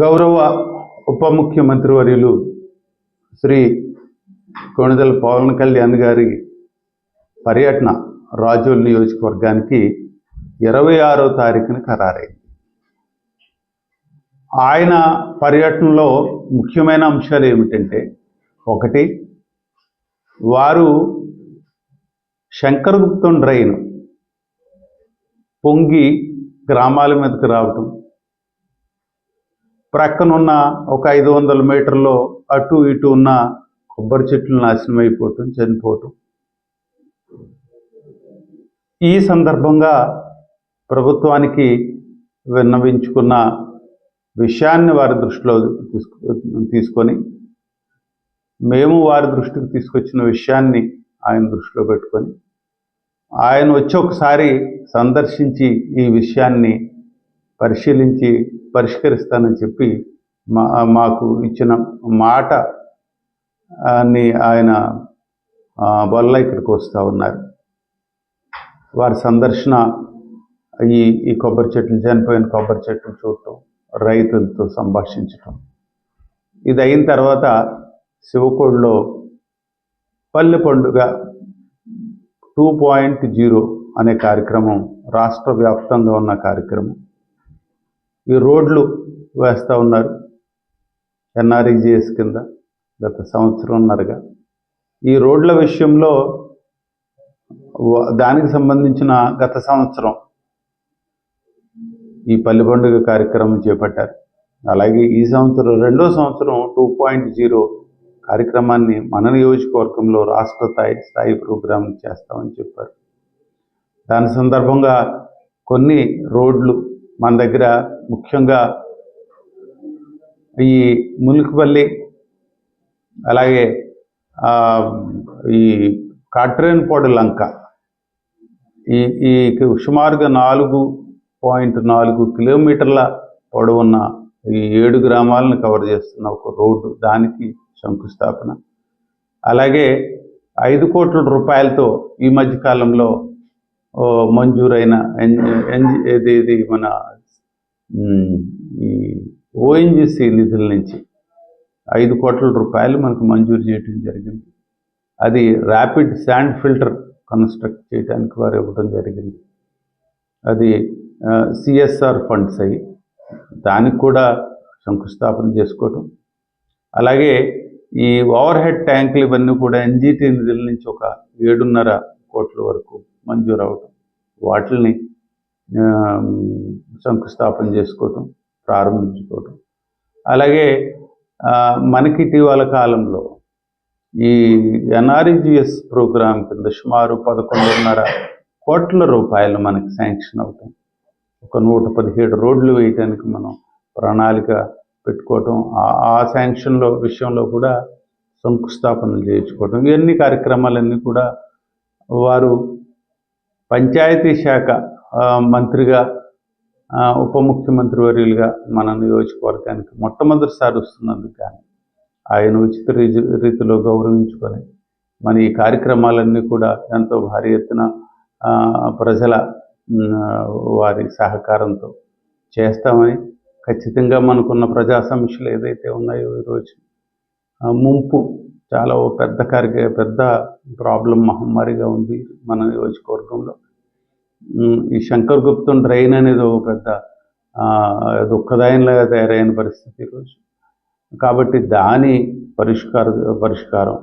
గౌరవ ఉప ముఖ్యమంత్రి వర్యులు శ్రీ కొణిదల పవన్ కళ్యాణ్ గారి పర్యటన రాజోల్ నియోజకవర్గానికి ఇరవై ఆరో తారీఖున ఖరారైంది. ఆయన పర్యటనలో ముఖ్యమైన అంశాలు ఏమిటంటే ఒకటి వారు శంకరగుప్తం డ్రైన్ పొంగి గ్రామాల మీదకి రావటం ప్రక్కనున్న ఒక ఐదు వందల మీటర్లో అటు ఇటు ఉన్న కొబ్బరి చెట్లు నాశనం అయిపోవటం చనిపోవటం. ఈ సందర్భంగా ప్రభుత్వానికి విన్నవించుకున్న విషయాన్ని వారి దృష్టిలో తీసుకు తీసుకొని మేము వారి దృష్టికి తీసుకొచ్చిన విషయాన్ని ఆయన దృష్టిలో పెట్టుకొని ఆయన వచ్చి ఒకసారి సందర్శించి ఈ విషయాన్ని పరిశీలించి పరిష్కరిస్తానని చెప్పి మా మాకు ఇచ్చిన మాట అని ఆయన వల్ల ఇక్కడికి వస్తూ ఉన్నారు. వారి సందర్శన ఈ ఈ కొబ్బరి చెట్లు చనిపోయిన కొబ్బరి చెట్లు చూడటం రైతులతో సంభాషించటం. ఇది అయిన తర్వాత శివకోడిలో పల్లె పండుగ టూ పాయింట్ జీరో అనే కార్యక్రమం రాష్ట్ర వ్యాప్తంగా ఉన్న కార్యక్రమం. ఈ రోడ్లు వేస్తూ ఉన్నారు. ఎన్ఆర్ఈజిఎస్ కింద గత సంవత్సరంన్నరగా. ఈ రోడ్ల విషయంలో దానికి సంబంధించిన గత సంవత్సరం ఈ పల్లె పండుగ కార్యక్రమం చేపట్టారు. అలాగే ఈ సంవత్సరం రెండో సంవత్సరం టూ పాయింట్ జీరో కార్యక్రమాన్ని మన నియోజకవర్గంలో రాష్ట్ర స్థాయి స్థాయి ప్రోగ్రాం చేస్తామని చెప్పారు. దాని సందర్భంగా కొన్ని రోడ్లు మన దగ్గర ముఖ్యంగా ఈ ములుకుపల్లి అలాగే ఈ కాట్రేన్పాడు లంక. ఈ ఈ సుమారుగా నాలుగు పాయింట్ నాలుగు కిలోమీటర్ల పొడవున్న ఈ ఏడు గ్రామాలను కవర్ చేస్తున్న ఒక రోడ్డు దానికి శంకుస్థాపన. అలాగే ఐదు కోట్ల రూపాయలతో ఈ మధ్యకాలంలో మంజూరైన ఎన్ ఏది ఇది మన ఈ ఓఎన్జిసి నిధుల నుంచి ఐదు కోట్ల రూపాయలు మనకు మంజూరు చేయడం జరిగింది. అది ర్యాపిడ్ శాండ్ ఫిల్టర్ కన్స్ట్రక్ట్ చేయడానికి వారు ఇవ్వడం జరిగింది. అది సిఎస్ఆర్ ఫండ్స్ అయ్యి దానికి కూడా శంకుస్థాపన చేసుకోవటం. అలాగే ఈ ఓవర్ హెడ్ ట్యాంకులు ఇవన్నీ కూడా ఎన్జిటి నిధుల నుంచి ఒక ఏడున్నర కోట్ల వరకు మంజూరు అవటం వాటిని శంకుస్థాపన చేసుకోవటం ప్రారంభించుకోవటం. అలాగే మనకి ఇటీవల కాలంలో ఈ ఎన్ఆర్జిఎస్ ప్రోగ్రాం కింద సుమారు పదకొండున్నర కోట్ల రూపాయలు మనకి శాంక్షన్ అవుతాం ఒక నూట పదిహేడు రోడ్లు వేయటానికి మనం ప్రణాళిక పెట్టుకోవటం. ఆ- ఆ శాంక్షన్లో విషయంలో కూడా శంకుస్థాపనలు చేయించుకోవటం. ఇవన్నీ కార్యక్రమాలన్నీ కూడా వారు పంచాయతీ శాఖ మంత్రిగా ఉప ముఖ్యమంత్రి వర్యులుగా మన నియోజకవర్గానికి మొట్టమొదటిసారి వస్తున్నందుకు కానీ ఆయన ఉచిత రీతిలో గౌరవించుకొని మన ఈ కార్యక్రమాలన్నీ కూడా ఎంతో భారీ ఎత్తున ప్రజల వారి సహకారంతో చేస్తామని ఖచ్చితంగా మనకున్న ప్రజా సమస్యలు ఏదైతే ఉన్నాయో ఈరోజు ముంపు చాలా ఓ పెద్ద కార్య పెద్ద ప్రాబ్లం మహమ్మారిగా ఉంది మన నియోజకవర్గంలో. ఈ శంకర్ గుప్తం డ్రైన్ అనేది ఒక పెద్ద దుఃఖదాయంలాగా తయారైన పరిస్థితి ఈరోజు. కాబట్టి దాని పరిష్కార పరిష్కారం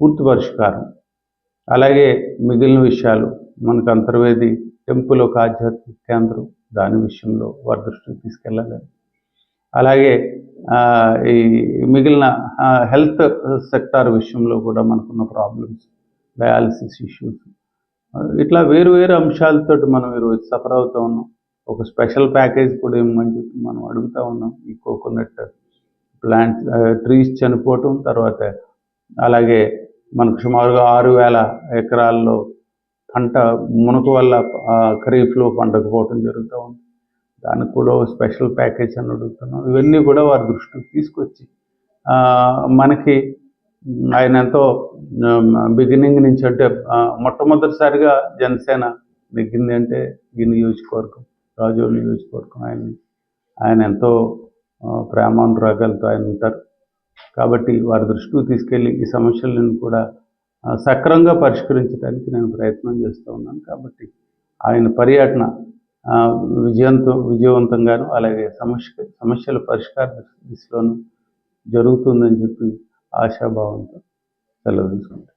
పూర్తి పరిష్కారం. అలాగే మిగిలిన విషయాలు మనకు అంతర్వేది టెంపుల్ ఒక ఆధ్యాత్మిక కేంద్రం దాని విషయంలో వారి దృష్టికి తీసుకెళ్ళాలి అలాగే ఈ మిగిలిన హెల్త్ సెక్టార్ విషయంలో కూడా మనకున్న ప్రాబ్లమ్స్ డయాలసిస్ ఇష్యూస్ ఇట్లా వేరు వేరు అంశాలతో మనం ఈరోజు సఫర్ అవుతూ ఉన్నాం. ఒక స్పెషల్ ప్యాకేజ్ కూడా ఇవ్వమని చెప్పి మనం అడుగుతూ ఉన్నాం. ఈ కోకోనట్ ప్లాంట్ ట్రీస్ చనిపోవటం తర్వాత అలాగే మనకు సుమారుగా ఆరు వేల ఎకరాల్లో పంట మునక వల్ల ఖరీఫ్లో పండకపోవటం జరుగుతూ ఉంది. దానికి కూడా స్పెషల్ ప్యాకేజ్ అని అడుగుతున్నాం. ఇవన్నీ కూడా వారి దృష్టికి తీసుకొచ్చి మనకి ఆయన ఎంతో బిగినింగ్ నుంచి అంటే మొట్టమొదటిసారిగా జనసేన నెగ్గింది అంటే ఈ నియోజకవర్గం రాజోలు నియోజకవర్గం ఆయన ఆయన ఎంతో ప్రేమానురాగాలతో ఆయన ఉంటారు. కాబట్టి వారి దృష్టికి తీసుకెళ్ళి ఈ సమస్యలను కూడా సక్రంగా సక్రమంగా పరిష్కరించడానికి నేను ప్రయత్నం చేస్తూ ఉన్నాను. కాబట్టి ఆయన పర్యటన విజయంతో విజయవంతంగాను అలాగే సమస్య సమస్యల పరిష్కార దిశలోనూ జరుగుతుందని చెప్పి ఆశాభావంతో సెలవు తీసుకుంటాను.